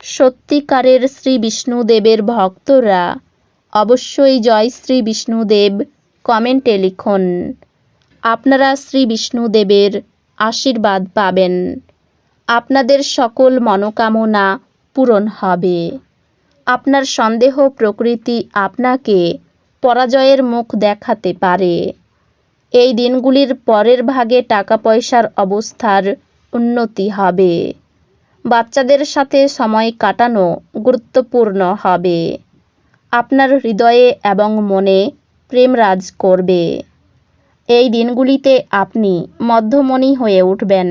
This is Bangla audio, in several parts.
সত্যিকারের শ্রী বিষ্ণুদেবের ভক্তরা অবশ্যই জয় শ্রী বিষ্ণুদেব কমেন্টে লিখুন। আপনারা শ্রী বিষ্ণুদেবের আশীর্বাদ পাবেন। আপনাদের সকল মনোকামনা পূরণ হবে। আপনার সন্দেহ প্রকৃতি আপনাকে পরাজয়ের মুখ দেখাতে পারে। এই দিনগুলির পরের ভাগে টাকা পয়সার অবস্থার উন্নতি হবে। বাচ্চাদের সাথে সময় কাটানো গুরুত্বপূর্ণ হবে। আপনার হৃদয়ে এবং মনে প্রেম রাজ করবে। এই দিনগুলিতে আপনি মধ্যমণি হয়ে উঠবেন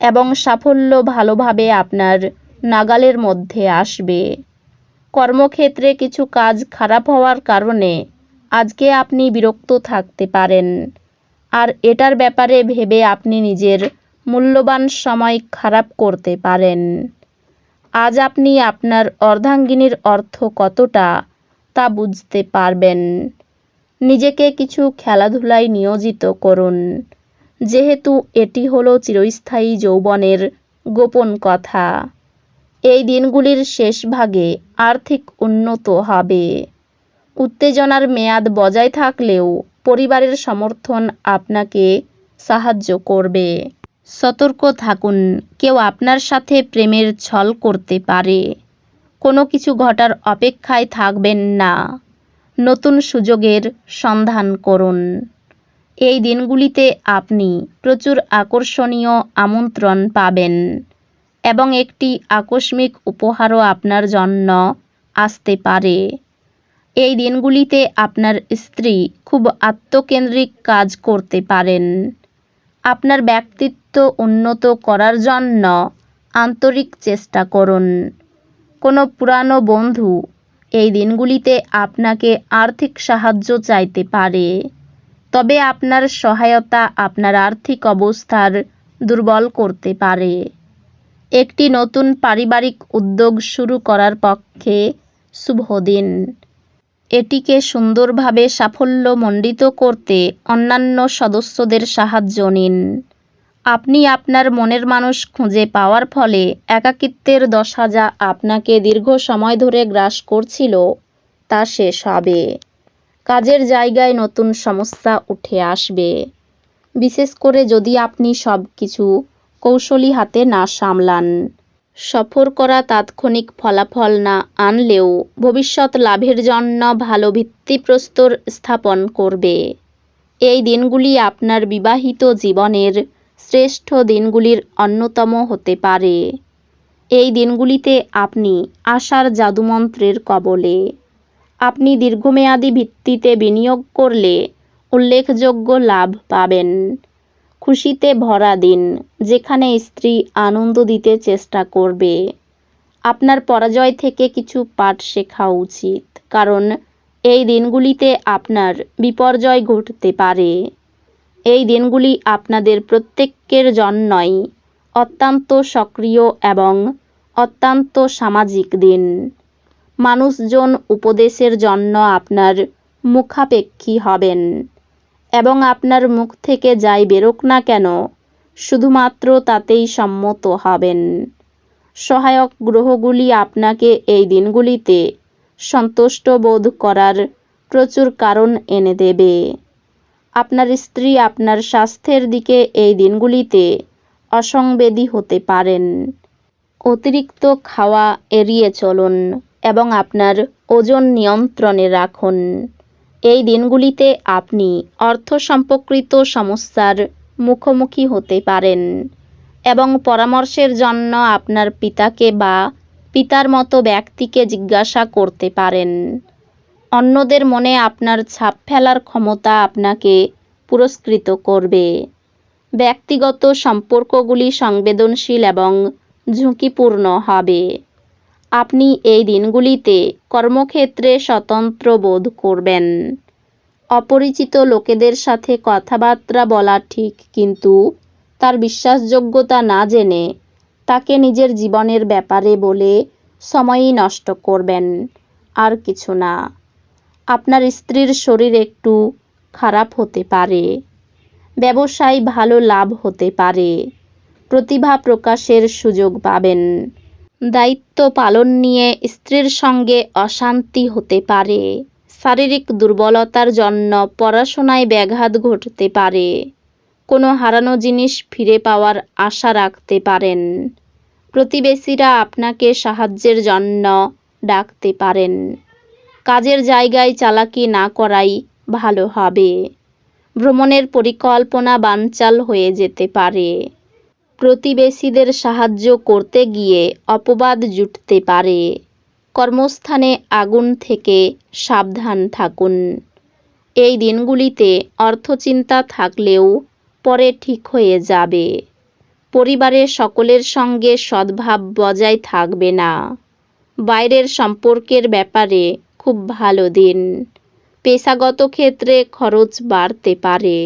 এবং সাফল্য ভালোভাবে আপনার নাগালের মধ্যে আসবে। কর্মক্ষেত্রে কিছু কাজ খারাপ হওয়ার কারণে আজকে আপনি বিরক্ত থাকতে পারেন। আর এটার ব্যাপারে ভেবে আপনি নিজের মূল্যবান সময় খারাপ করতে পারেন। আজ আপনি আপনার অর্ধাঙ্গিনীর অর্থ কতটা তা বুঝতে পারবেন। নিজেকে কিছু খেলাধুলায় নিয়োজিত করুন। যেহেতু এটি হলো চিরস্থায়ী যৌবনের গোপন কথা। এই দিনগুলির শেষ ভাগে আর্থিক উন্নত হবে। উত্তেজনার মেয়াদ বজায় থাকলেও পরিবারের সমর্থন আপনাকে সাহায্য করবে। সতর্ক থাকুন। কেউ আপনার সাথে প্রেমের ছল করতে পারে। কোনো কিছু ঘটার অপেক্ষায় থাকবেন না। নতুন সুযোগের সন্ধান করুন। এই দিনগুলিতে আপনি প্রচুর আকর্ষণীয় আমন্ত্রণ পাবেন এবং একটি আকস্মিক উপহারও আপনার জন্য আসতে পারে। এই দিনগুলিতে আপনার স্ত্রী খুব আত্মকেন্দ্রিক কাজ করতে পারেন। আপনার ব্যক্তিত্ব উন্নত করার জন্য আন্তরিক চেষ্টা করুন। কোনো পুরানো বন্ধু এই দিনগুলিতে আপনাকে আর্থিক সাহায্য চাইতে পারে। তবে আপনার সহায়তা আপনার আর্থিক অবস্থার দুর্বল করতে পারে। একটি নতুন পারিবারিক উদ্যোগ শুরু করার পক্ষে শুভ দিন। এটিকে সুন্দরভাবে সাফল্যমণ্ডিত করতে অন্যান্য সদস্যদের সাহায্য নিন। আপনি আপনার মনের মানুষ খুঁজে পাওয়ার ফলে একাকিত্বের দশা যা আপনাকে দীর্ঘ সময় ধরে গ্রাস করছিল, তা শেষ হবে। কাজের জায়গায় নতুন সমস্যা উঠে আসবে। বিশেষ করে যদি আপনি সব কিছু কৌশলী হাতে না সামলান। সফর করা তাৎক্ষণিক ফলাফল না আনলেও ভবিষ্যৎ লাভের জন্য ভালো ভিত্তিপ্রস্তর স্থাপন করবে। এই দিনগুলি আপনার বিবাহিত জীবনের শ্রেষ্ঠ দিনগুলির অন্যতম হতে পারে। এই দিনগুলিতে আপনি আশার জাদুমন্ত্রের কবলে। আপনি দীর্ঘমেয়াদী ভিত্তিতে বিনিয়োগ করলে উল্লেখযোগ্য লাভ পাবেন। খুশিতে ভরা দিন, যেখানে স্ত্রী আনন্দ দিতে চেষ্টা করবে। আপনার পরাজয় থেকে কিছু পাঠ শেখা উচিত, কারণ এই দিনগুলিতে আপনার বিপর্যয় ঘটতে পারে। এই দিনগুলি আপনাদের প্রত্যেকের জন্যই অত্যন্ত সক্রিয় এবং অত্যন্ত সামাজিক দিন। মানুষজন উপদেশের জন্য আপনার মুখাপেক্ষী হবেন। এবং আপনার মুখ থেকে যাই বেরোক না কেন, শুধুমাত্র তাতেই সম্মত হবেন। সহায়ক গ্রহগুলি আপনাকে এই দিনগুলিতে সন্তুষ্ট বোধ করার প্রচুর কারণ এনে দেবে। আপনার স্ত্রী আপনার স্বাস্থ্যের দিকে এই দিনগুলিতে অসংবেদী হতে পারেন। অতিরিক্ত খাওয়া এড়িয়ে চলুন এবং আপনার ওজন নিয়ন্ত্রণে রাখুন। এই দিনগুলিতে আপনি অর্থ সম্পর্কিত সমস্যার মুখোমুখি হতে পারেন এবং পরামর্শের জন্য আপনার পিতাকে বা পিতার মতো ব্যক্তিকে জিজ্ঞাসা করতে পারেন। অন্যদের মনে আপনার ছাপ ফেলার ক্ষমতা আপনাকে পুরস্কৃত করবে। ব্যক্তিগত সম্পর্কগুলি সংবেদনশীল এবং ঝুঁকিপূর্ণ হবে। আপনি এই দিনগুলিতে কর্মক্ষেত্রে স্বতন্ত্র বোধ করবেন। অপরিচিত লোকেদের সাথে কথাবার্তা বলা ঠিক, কিন্তু তার বিশ্বাসযোগ্যতা না জেনে তাকে নিজের জীবনের ব্যাপারে বলে সময়ই নষ্ট করবেন, আর কিছু না। আপনার স্ত্রীর শরীর একটু খারাপ হতে পারে, ব্যবসায় ভালো লাভ হতে পারে, প্রতিভা প্রকাশের সুযোগ পাবেন। দায়িত্ব পালন নিয়ে স্ত্রীর সঙ্গে অশান্তি হতে পারে। শারীরিক দুর্বলতার জন্য পড়াশোনায় ব্যাঘাত ঘটতে পারে। কোনো হারানো জিনিস ফিরে পাওয়ার আশা রাখতে পারেন। প্রতিবেশীরা আপনাকে সাহায্যের জন্য ডাকতে পারেন। কাজের জায়গায় চালাকি না করাই ভালো হবে। ভ্রমণের পরিকল্পনা বানচাল হয়ে যেতে পারে। প্রতিবেশীদের সাহায্য করতে গিয়ে অপবাদ জুটতে পারে। কর্মস্থানে আগুন থেকে সাবধান থাকুন। এই দিনগুলিতে অর্থচিন্তা থাকলেও পরে ঠিক হয়ে যাবে। পরিবারের সকলের সঙ্গে সদ্ভাব বজায় থাকবে না। বাইরের সম্পর্কের ব্যাপারে খুব ভালো দিন। পেশাগত ক্ষেত্রে খরচ বাড়তে পারে।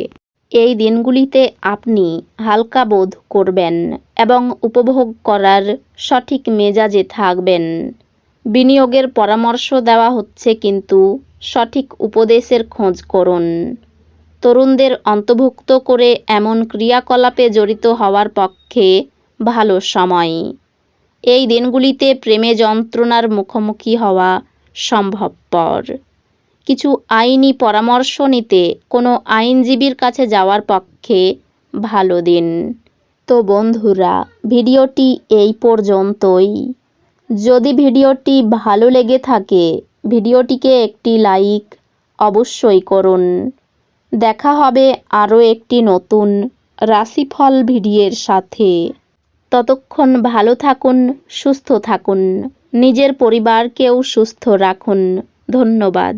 এই দিনগুলিতে আপনি হালকা বোধ করবেন এবং উপভোগ করার সঠিক মেজাজে থাকবেন। বিনিয়োগের পরামর্শ দেওয়া হচ্ছে কিন্তু সঠিক উপদেশের খোঁজ করুন। তরুণদের অন্তর্ভুক্ত করে এমন ক্রিয়াকলাপে জড়িত হওয়ার পক্ষে ভালো সময়। এই দিনগুলিতে প্রেমে যন্ত্রণার মুখোমুখি হওয়া সম্ভবপর। কিছু আইনি পরামর্শ নিতে কোনো আইনজীবীর কাছে যাওয়ার পক্ষে ভালো দিন। তো বন্ধুরা, ভিডিওটি এই পর্যন্তই। যদি ভিডিওটি ভালো লেগে থাকে, ভিডিওটিকে একটি লাইক অবশ্যই করুন। দেখা হবে আরও একটি নতুন রাশিফল ভিডিওর সাথে। ততক্ষণ ভালো থাকুন, সুস্থ থাকুন, নিজের পরিবারকেও সুস্থ রাখুন। ধন্যবাদ।